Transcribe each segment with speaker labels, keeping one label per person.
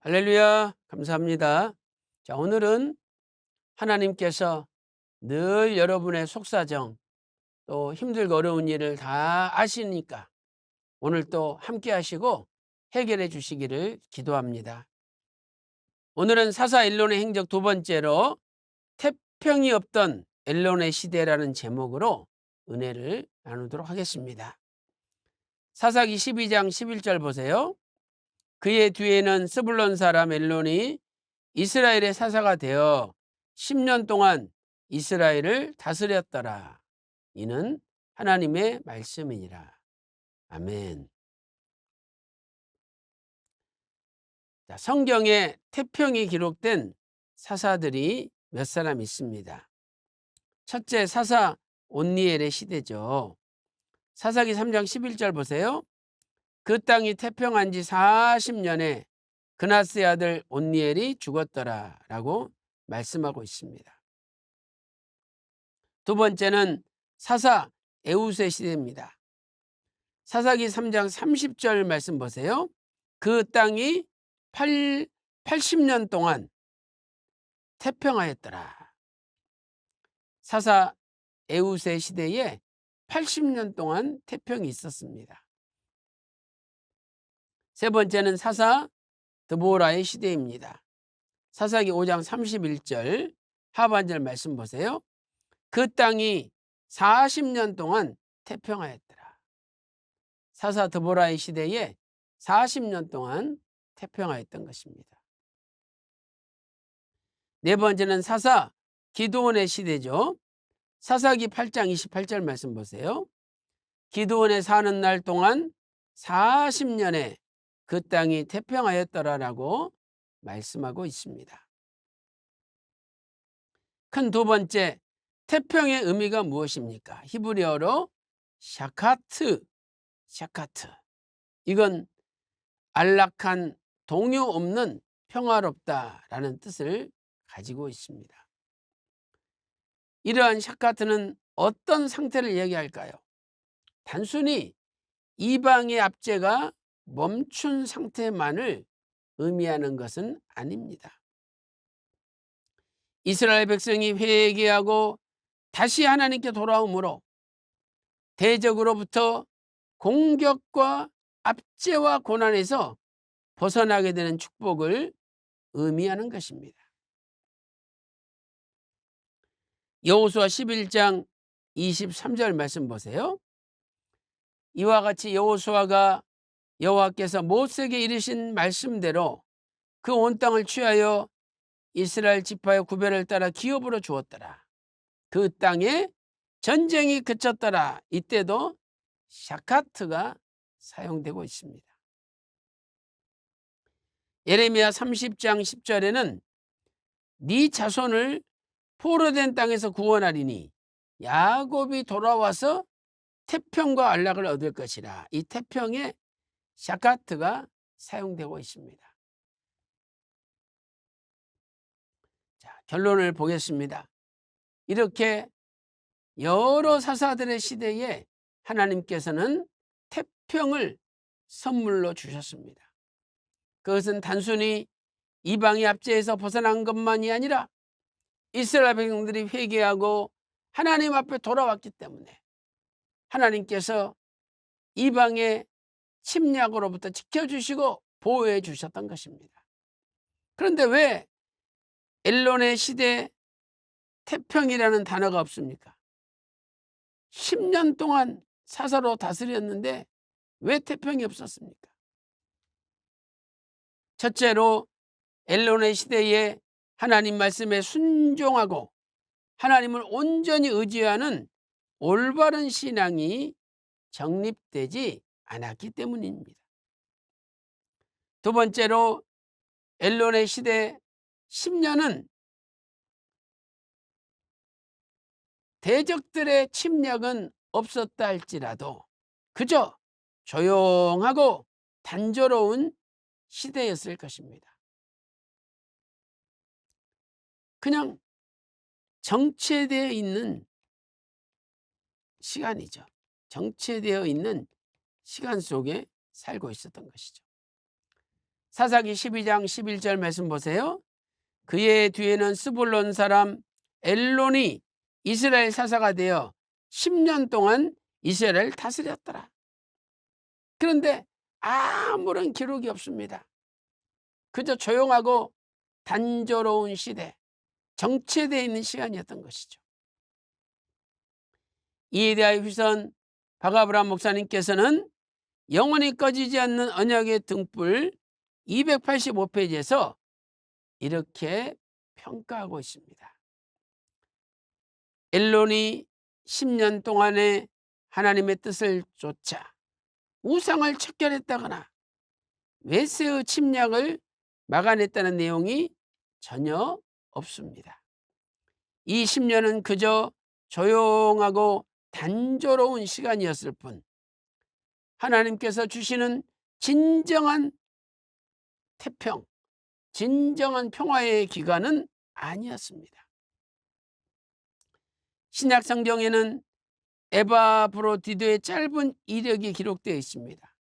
Speaker 1: 할렐루야. 감사합니다. 자, 오늘은 하나님께서 늘 여러분의 속사정 또 힘들고 어려운 일을 다 아시니까 오늘 또 함께 하시고 해결해 주시기를 기도합니다. 오늘은 사사 엘론의 행적 두 번째로 태평이 없던 엘론의 시대라는 제목으로 은혜를 나누도록 하겠습니다. 사사기 12장 11절 보세요. 그의 뒤에는 스불론 사람 엘론이 이스라엘의 사사가 되어 10년 동안 이스라엘을 다스렸더라. 이는 하나님의 말씀이니라. 아멘. 자, 성경에 태평이 기록된 사사들이 몇 사람 있습니다. 첫째 사사 온니엘의 시대죠. 사사기 3장 11절 보세요. 그 땅이 태평한 지 40년에 그나스의 아들 온니엘이 죽었더라 라고 말씀하고 있습니다. 두 번째는 사사 에우스의 시대입니다. 사사기 3장 30절 말씀 보세요. 그 땅이 8, 80년 동안 태평하였더라. 사사 에우스의 시대에 80년 동안 태평이 있었습니다. 세 번째는 사사 드보라의 시대입니다. 사사기 5장 31절 하반절 말씀 보세요. 그 땅이 40년 동안 태평하였더라. 사사 드보라의 시대에 40년 동안 태평하였던 것입니다. 네 번째는 사사 기도원의 시대죠. 사사기 8장 28절 말씀 보세요. 기도원에 사는 날 동안 40년의 그 땅이 태평하였더라라고 말씀하고 있습니다. 큰 두 번째, 태평의 의미가 무엇입니까? 히브리어로 샤카트, 샤카트. 이건 안락한 동요 없는 평화롭다라는 뜻을 가지고 있습니다. 이러한 샤카트는 어떤 상태를 얘기할까요? 단순히 이방의 압제가 멈춘 상태만을 의미하는 것은 아닙니다. 이스라엘 백성이 회개하고 다시 하나님께 돌아오므로 대적으로부터 공격과 압제와 고난에서 벗어나게 되는 축복을 의미하는 것입니다. 여호수아 11장 23절 말씀 보세요. 이와 같이 여호수아가 여호와께서 모세에게 이르신 말씀대로 그 온 땅을 취하여 이스라엘 지파의 구별을 따라 기업으로 주었더라. 그 땅에 전쟁이 그쳤더라. 이때도 샤카트가 사용되고 있습니다. 예레미야 30장 10절에는 네 자손을 포로된 땅에서 구원하리니 야곱이 돌아와서 태평과 안락을 얻을 것이라. 이 태평에 샤카트가 사용되고 있습니다. 자, 결론을 보겠습니다. 이렇게 여러 사사들의 시대에 하나님께서는 태평을 선물로 주셨습니다. 그것은 단순히 이방의 압제에서 벗어난 것만이 아니라 이스라엘 백성들이 회개하고 하나님 앞에 돌아왔기 때문에 하나님께서 이방의 침략으로부터 지켜주시고 보호해 주셨던 것입니다. 그런데 왜 엘론의 시대 태평이라는 단어가 없습니까? 10년 동안 사사로 다스렸는데 왜 태평이 없었습니까? 첫째로 엘론의 시대에 하나님 말씀에 순종하고 하나님을 온전히 의지하는 올바른 신앙이 정립되지 않았기 때문입니다. 두 번째로 엘론의 시대 10년은 대적들의 침략은 없었다 할지라도 그저 조용하고 단조로운 시대였을 것입니다. 그냥 정체되어 있는 시간이죠. 정체되어 있는 시간 속에 살고 있었던 것이죠. 사사기 12장 11절 말씀 보세요. 그의 뒤에는 스불론 사람 엘론이 이스라엘 사사가 되어 10년 동안 이스라엘을 다스렸더라. 그런데 아무런 기록이 없습니다. 그저 조용하고 단조로운 시대, 정체되어 있는 시간이었던 것이죠. 이에 대하여 휘선 바가브람 목사님께서는 영원히 꺼지지 않는 언약의 등불 285페이지에서 이렇게 평가하고 있습니다. 엘론이 10년 동안에 하나님의 뜻을 쫓아 우상을 척결했다거나 외세의 침략을 막아냈다는 내용이 전혀 없습니다. 이 10년은 그저 조용하고 단조로운 시간이었을 뿐 하나님께서 주시는 진정한 태평, 진정한 평화의 기간은 아니었습니다. 신약 성경에는 에바브로디도의 짧은 이력이 기록되어 있습니다.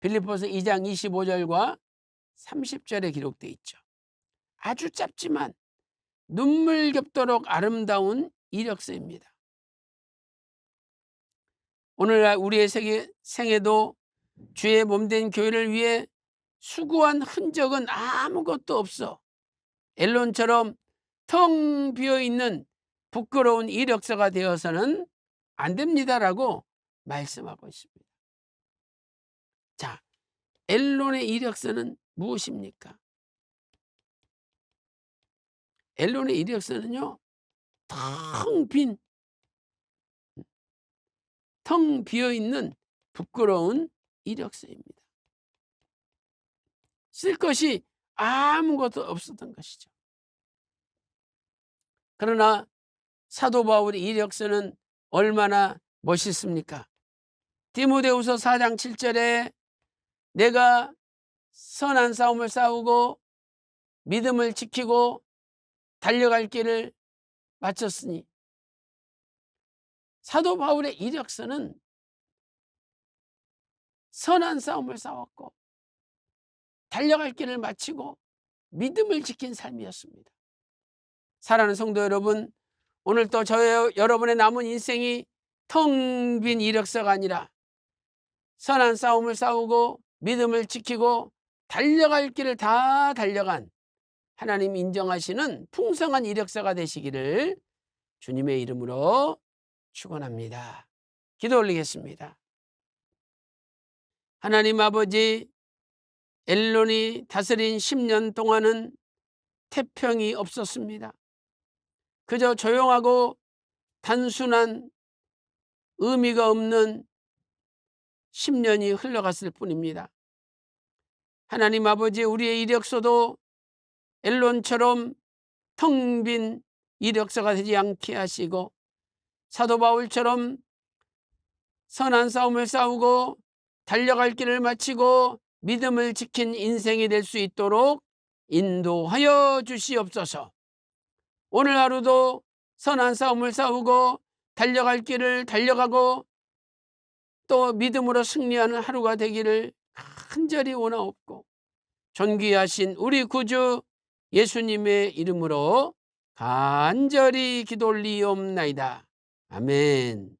Speaker 1: 빌리포스 2장 25절과 30절에 기록되어 있죠. 아주 짧지만 눈물 겹도록 아름다운 이력서입니다. 오늘날 우리의 세계, 생에도 주의 몸된 교회를 위해 수고한 흔적은 아무것도 없어 엘론처럼 텅 비어 있는 부끄러운 이력서가 되어서는 안 됩니다라고 말씀하고 있습니다. 자, 엘론의 이력서는 무엇입니까? 엘론의 이력서는요, 텅 빈, 텅 비어 있는 부끄러운 이력서입니다. 쓸 것이 아무것도 없었던 것이죠. 그러나 사도 바울의 이력서는 얼마나 멋있습니까? 디모데후서 4장 7절에 내가 선한 싸움을 싸우고 믿음을 지키고 달려갈 길을 마쳤으니 사도 바울의 이력서는 선한 싸움을 싸웠고 달려갈 길을 마치고 믿음을 지킨 삶이었습니다. 사랑하는 성도 여러분, 오늘 또저 여러분의 남은 인생이 텅 빈 이력서가 아니라 선한 싸움을 싸우고 믿음을 지키고 달려갈 길을 다 달려간 하나님 인정하시는 풍성한 이력서가 되시기를 주님의 이름으로 축원합니다. 기도 올리겠습니다. 하나님 아버지 엘론이 다스린 10년 동안은 태평이 없었습니다. 그저 조용하고 단순한 의미가 없는 10년이 흘러갔을 뿐입니다. 하나님 아버지 우리의 이력서도 엘론처럼 텅 빈 이력서가 되지 않게 하시고 사도 바울처럼 선한 싸움을 싸우고 달려갈 길을 마치고 믿음을 지킨 인생이 될 수 있도록 인도하여 주시옵소서. 오늘 하루도 선한 싸움을 싸우고 달려갈 길을 달려가고 또 믿음으로 승리하는 하루가 되기를 간절히 원하옵고 존귀하신 우리 구주 예수님의 이름으로 간절히 기도 올리옵나이다. 아멘.